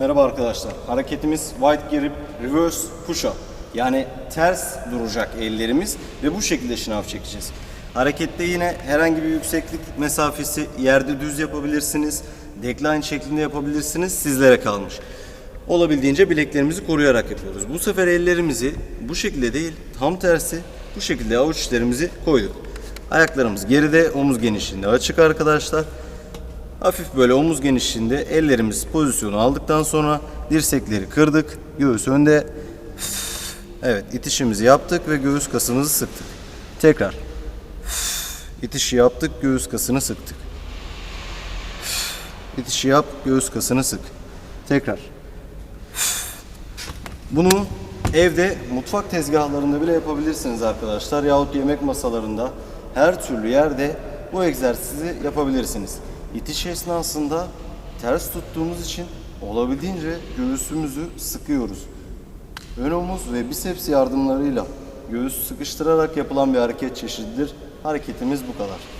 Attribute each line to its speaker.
Speaker 1: Merhaba arkadaşlar. Hareketimiz White Grip Reverse Push Up. Yani ters duracak ellerimiz ve bu şekilde şınav çekeceğiz. Harekette yine herhangi bir yükseklik mesafesi yerde düz yapabilirsiniz. Decline şeklinde yapabilirsiniz. Sizlere kalmış. Olabildiğince bileklerimizi koruyarak yapıyoruz. Bu sefer ellerimizi bu şekilde değil tam tersi bu şekilde avuç koyduk. Ayaklarımız geride, omuz genişliğinde açık arkadaşlar. Hafif böyle omuz genişliğinde ellerimiz pozisyonu aldıktan sonra dirsekleri kırdık. Göğüs önde. Evet itişimizi yaptık ve göğüs kasımızı sıktık. Tekrar. İtişi yaptık, göğüs kasını sıktık. İtişi yap, göğüs kasını sık. Tekrar. Bunu evde mutfak tezgahlarında bile yapabilirsiniz arkadaşlar. Yahut yemek masalarında her türlü yerde bu egzersizi yapabilirsiniz. İtiş esnasında ters tuttuğumuz için olabildiğince göğsümüzü sıkıyoruz. Ön omuz ve biceps yardımlarıyla göğüs sıkıştırarak yapılan bir hareket çeşididir. Hareketimiz bu kadar.